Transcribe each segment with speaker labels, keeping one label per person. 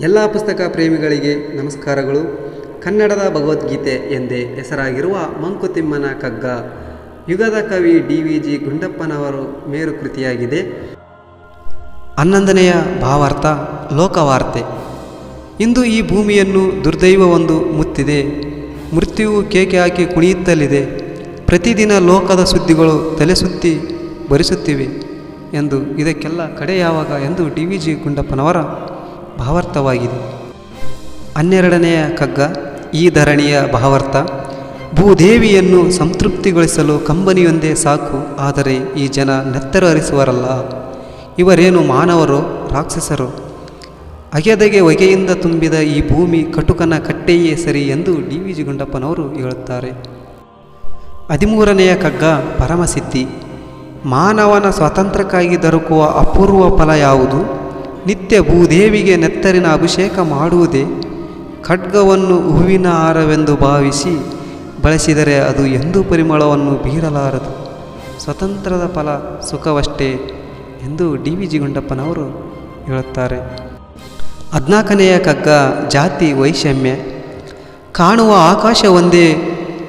Speaker 1: ಎಲ್ಲ ಪುಸ್ತಕ ಪ್ರೇಮಿಗಳಿಗೆ ನಮಸ್ಕಾರಗಳು. ಕನ್ನಡದ ಭಗವದ್ಗೀತೆ ಎಂದೇ ಹೆಸರಾಗಿರುವ ಮಂಕುತಿಮ್ಮನ ಕಗ್ಗ ಯುಗದ ಕವಿ ಡಿ ವಿ ಜಿ ಗುಂಡಪ್ಪನವರು ಮೇರು ಕೃತಿಯಾಗಿದೆ ಹನ್ನೊಂದನೆಯ ಭಾವಾರ್ಥ ಲೋಕವಾರ್ತೆ. ಇಂದು ಈ ಭೂಮಿಯನ್ನು ದುರ್ದೈವವೊಂದು ಮುತ್ತಿದೆ. ಮೃತ್ಯುವು ಕೇಕೆ ಹಾಕಿ ಕುಣಿಯುತ್ತಲಿದೆ. ಪ್ರತಿದಿನ ಲೋಕದ ಸುದ್ದಿಗಳು ತಲೆ ಸುತ್ತಿ ಭರಿಸುತ್ತಿವೆ ಎಂದು ಇದಕ್ಕೆಲ್ಲ ಕಡೆ ಯಾವಾಗ ಎಂದು ಡಿ ವಿ ಜಿ ಗುಂಡಪ್ಪನವರ ಭಾವಾರ್ಥವಾಗಿದೆ. ಹನ್ನೆರಡನೆಯ ಕಗ್ಗ ಈ ಧರಣಿಯ ಭಾವಾರ್ಥ, ಭೂದೇವಿಯನ್ನು ಸಂತೃಪ್ತಿಗೊಳಿಸಲು ಕಂಬನಿಯೊಂದೇ ಸಾಕು, ಆದರೆ ಈ ಜನ ನೆತ್ತರು ಹರಿಸುವರಲ್ಲ ಇವರೇನು ಮಾನವರು, ರಾಕ್ಷಸರು? ಅಗೆದಗೆ ಹೊಗೆಯಿಂದ ತುಂಬಿದ ಈ ಭೂಮಿ ಕಟುಕನ ಕಟ್ಟೆಯೇ ಸರಿ ಎಂದು ಡಿ ವಿ ಜಿ ಗುಂಡಪ್ಪನವರು ಹೇಳುತ್ತಾರೆ. ಹದಿಮೂರನೆಯ ಕಗ್ಗ ಪರಮಸಿದ್ಧಿ. ಮಾನವನ ಸ್ವಾತಂತ್ರ್ಯಕ್ಕಾಗಿ ದೊರಕುವ ಅಪೂರ್ವ ಫಲ ಯಾವುದು? ನಿತ್ಯ ಭೂದೇವಿಗೆ ನೆತ್ತರಿನ ಅಭಿಷೇಕ ಮಾಡುವುದೇ? ಖಡ್ಗವನ್ನು ಹೂವಿನ ಹಾರವೆಂದು ಭಾವಿಸಿ ಬಳಸಿದರೆ ಅದು ಎಂದೂ ಪರಿಮಳವನ್ನು ಬೀರಲಾರದು. ಸ್ವತಂತ್ರದ ಫಲ ಸುಖವಷ್ಟೇ ಎಂದು ಡಿ ವಿ ಜಿ ಗುಂಡಪ್ಪನವರು ಹೇಳುತ್ತಾರೆ. ಹದಿನಾಲ್ಕನೆಯ ಕಗ್ಗ ಜಾತಿ ವೈಷಮ್ಯ. ಕಾಣುವ ಆಕಾಶ ಒಂದೇ,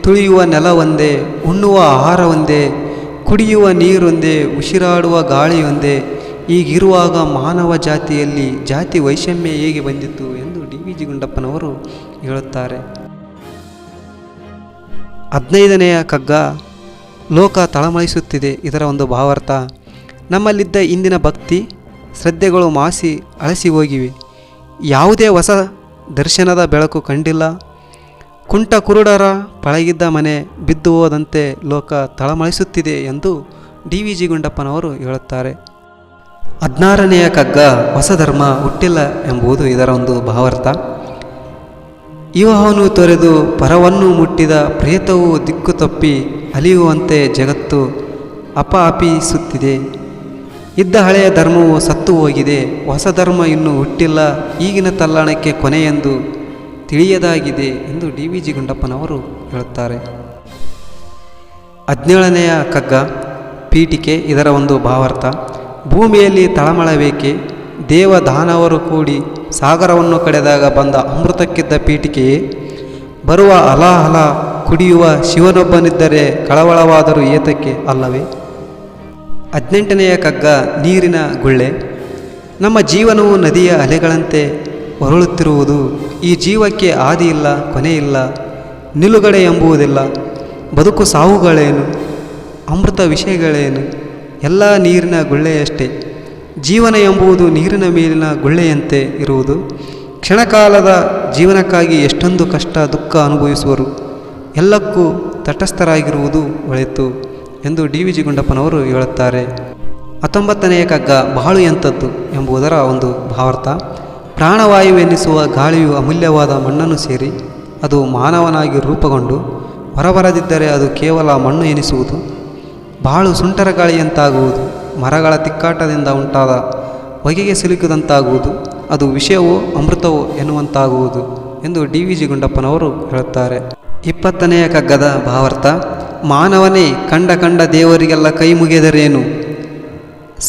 Speaker 1: ತುಳಿಯುವ ನೆಲ ಒಂದೇ, ಉಣ್ಣುವ ಆಹಾರ ಒಂದೇ, ಕುಡಿಯುವ ನೀರೊಂದೇ, ಉಸಿರಾಡುವ ಗಾಳಿಯೊಂದೇ ಹೀಗಿರುವಾಗ ಮಾನವ ಜಾತಿಯಲ್ಲಿ ಜಾತಿ ವೈಷಮ್ಯ ಹೇಗೆ ಬಂದಿತ್ತು ಎಂದು ಡಿ ವಿ ಜಿ ಗುಂಡಪ್ಪನವರು ಹೇಳುತ್ತಾರೆ. ಹದಿನೈದನೆಯ ಕಗ್ಗ ಲೋಕ ತಳಮಳಿಸುತ್ತಿದೆ. ಇದರ ಒಂದು ಭಾವಾರ್ಥ, ನಮ್ಮಲ್ಲಿದ್ದ ಇಂದಿನ ಭಕ್ತಿ, ಶ್ರದ್ಧೆಗಳು ಮಾಸಿ ಅಳಸಿ ಹೋಗಿವೆ. ಯಾವುದೇ ಹೊಸ ದರ್ಶನದ ಬೆಳಕು ಕಂಡಿಲ್ಲ. ಕುಂಟ ಕುರುಡರ ಪಳಗಿದ್ದ ಮನೆ ಬಿದ್ದು ಹೋದಂತೆ ಲೋಕ ತಳಮಳಿಸುತ್ತಿದೆ ಎಂದು ಡಿ ವಿ ಜಿ ಗುಂಡಪ್ಪನವರು ಹೇಳುತ್ತಾರೆ. ಹದಿನಾರನೆಯ ಕಗ್ಗ ಹೊಸ ಧರ್ಮ ಹುಟ್ಟಿಲ್ಲ ಎಂಬುದು ಇದರ ಒಂದು ಭಾವಾರ್ಥ. ಯುವಹವನ್ನು ತೊರೆದು ಪರವನ್ನು ಮುಟ್ಟಿದ ಪ್ರೇತವು ದಿಕ್ಕು ತಪ್ಪಿ ಅಲಿಯುವಂತೆ ಜಗತ್ತು ಅಪಾಪಿಸುತ್ತಿದೆ. ಇದ್ದ ಹಳೆಯ ಧರ್ಮವು ಸತ್ತು ಹೋಗಿದೆ. ಹೊಸ ಧರ್ಮ ಇನ್ನೂ ಹುಟ್ಟಿಲ್ಲ. ಈಗಿನ ತಲ್ಲಾಣಕ್ಕೆ ಕೊನೆಯೆಂದು ತಿಳಿಯದಾಗಿದೆ ಎಂದು ಡಿ ವಿ ಜಿ ಗುಂಡಪ್ಪನವರು ಹೇಳುತ್ತಾರೆ. ಹದಿನೇಳನೆಯ ಕಗ್ಗ ಪೀಠಿಕೆ ಇದರ ಒಂದು ಭಾವಾರ್ಥ. ಭೂಮಿಯಲ್ಲಿ ತಳಮಳಬೇಕೆ ದೇವ ದಾನವರು ಕೂಡಿ ಸಾಗರವನ್ನು ಕಡೆದಾಗ ಬಂದ ಅಮೃತಕ್ಕಿದ್ದ ಪೀಠಿಕೆಯೇ? ಬರುವ ಅಲಾಹಲ ಕುಡಿಯುವ ಶಿವನೊಬ್ಬನಿದ್ದರೆ ಕಳವಳವಾದರೂ ಏತಕ್ಕೆ ಅಲ್ಲವೇ? ಹದಿನೆಂಟನೆಯ ಕಗ್ಗ ನೀರಿನ ಗುಳ್ಳೆ. ನಮ್ಮ ಜೀವನವು ನದಿಯ ಅಲೆಗಳಂತೆ ಹೊರಳುತ್ತಿರುವುದು ಈ ಜೀವಕ್ಕೆ ಆದಿ ಇಲ್ಲ, ಕೊನೆ ಇಲ್ಲ, ನಿಲುಗಡೆ ಎಂಬುವುದಿಲ್ಲ. ಬದುಕು ಸಾವುಗಳೇನು? ಅಮೃತ ವಿಷಯಗಳೇನು? ಎಲ್ಲ ನೀರಿನ ಗುಳ್ಳೆಯಷ್ಟೇ. ಜೀವನ ಎಂಬುದು ನೀರಿನ ಮೇಲಿನ ಗುಳ್ಳೆಯಂತೆ ಇರುವುದು. ಕ್ಷಣಕಾಲದ ಜೀವನಕ್ಕಾಗಿ ಎಷ್ಟೊಂದು ಕಷ್ಟ, ದುಃಖ ಅನುಭವಿಸುವರು. ಎಲ್ಲಕ್ಕೂ ತಟಸ್ಥರಾಗಿರುವುದು ಒಳಿತು ಎಂದು ಡಿ ವಿ ಜಿ ಗುಂಡಪ್ಪನವರು ಹೇಳುತ್ತಾರೆ. ಹತ್ತೊಂಬತ್ತನೆಯ ಕಗ್ಗ ಬಾಳು ಎಂಥದ್ದು ಎಂಬುದರ ಒಂದು ಭಾವಾರ್ಥ. ಪ್ರಾಣವಾಯು ಎನ್ನಿಸುವ ಗಾಳಿಯು ಅಮೂಲ್ಯವಾದ ಮಣ್ಣನ್ನು ಸೇರಿ ಅದು ಮಾನವನಾಗಿ ರೂಪುಗೊಂಡು ಹೊರಬರದಿದ್ದರೆ ಅದು ಕೇವಲ ಮಣ್ಣು ಎನಿಸುವುದು ಬಾಳು ಸುಂಟರ ಗಾಳಿಯಂತಾಗುವುದು ಮರಗಳ ತಿಕ್ಕಾಟದಿಂದ ಉಂಟಾದ ಹೊಗೆಗೆ ಸಿಲುಕಿದಂತಾಗುವುದು, ಅದು ವಿಷಯವೋ ಅಮೃತವೋ ಎನ್ನುವಂತಾಗುವುದು ಎಂದು ಡಿ ವಿ ಜಿ ಗುಂಡಪ್ಪನವರು ಹೇಳುತ್ತಾರೆ. ಇಪ್ಪತ್ತನೆಯ ಕಗ್ಗದ ಭಾವಾರ್ಥ, ಮಾನವನೇ ಕಂಡ ಕಂಡ ದೇವರಿಗೆಲ್ಲ ಕೈ ಮುಗಿದರೇನು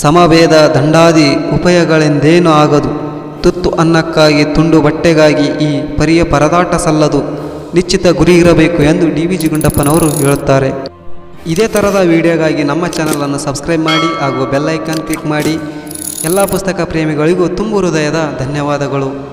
Speaker 1: ಸಮಭೇದ ದಂಡಾದಿ ಉಪಯಗಳೆಂದೇನೂ ಆಗದು? ತುತ್ತು ಅನ್ನಕ್ಕಾಗಿ ತುಂಡು ಬಟ್ಟೆಗಾಗಿ ಈ ಪರಿಯ ಪರದಾಟ ಸಲ್ಲದು, ನಿಶ್ಚಿತ ಗುರಿ ಇರಬೇಕು ಎಂದು ಡಿ ವಿ ಜಿ ಗುಂಡಪ್ಪನವರು ಹೇಳುತ್ತಾರೆ. ಇದೇ ಥರದ ವಿಡಿಯೋಗಾಗಿ ನಮ್ಮ ಚಾನಲನ್ನು ಸಬ್ಸ್ಕ್ರೈಬ್ ಮಾಡಿ ಹಾಗೂ ಬೆಲ್ಲೈಕನ್ ಕ್ಲಿಕ್ ಮಾಡಿ. ಎಲ್ಲ ಪುಸ್ತಕ ಪ್ರೇಮಿಗಳಿಗೂ ತುಂಬು ಹೃದಯದ ಧನ್ಯವಾದಗಳು.